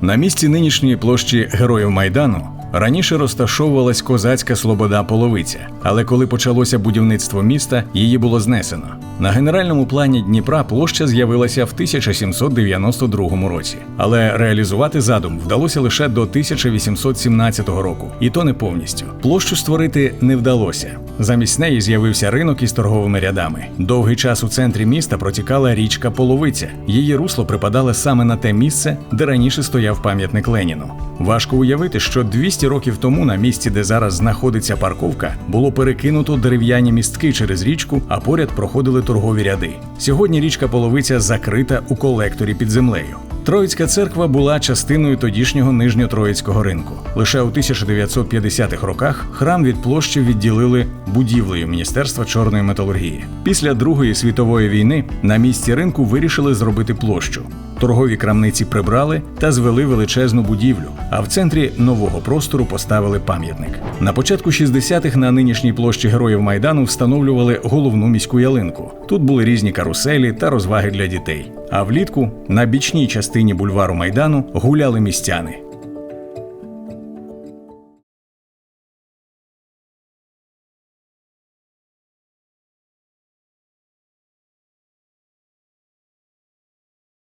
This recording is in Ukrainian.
На місці нинішньої площі Героїв Майдану раніше розташовувалась козацька слобода Половиця, але коли почалося будівництво міста, її було знесено. На генеральному плані Дніпра площа з'явилася в 1792 році, але реалізувати задум вдалося лише до 1817 року, і то не повністю. Площу створити не вдалося. Замість неї з'явився ринок із торговими рядами. Довгий час у центрі міста протікала річка Половиця. Її русло припадало саме на те місце, де раніше стояв пам'ятник Леніну. Важко уявити, що 200 років тому на місці, де зараз знаходиться парковка, було перекинуто дерев'яні містки через річку, а поряд проходили торгові ряди. Сьогодні річка Половиця закрита у колекторі під землею. Троїцька церква була частиною тодішнього нижньотроїцького ринку. Лише у 1950-х роках храм від площі відділили будівлею Міністерства чорної металургії. Після Другої світової війни на місці ринку вирішили зробити площу. Торгові крамниці прибрали та звели величезну будівлю, а в центрі нового простору поставили пам'ятник. На початку 60-х на нинішній площі Героїв Майдану встановлювали головну міську ялинку. Тут були різні каруселі та розваги для дітей. А влітку на бічній частині бульвару Майдану гуляли містяни.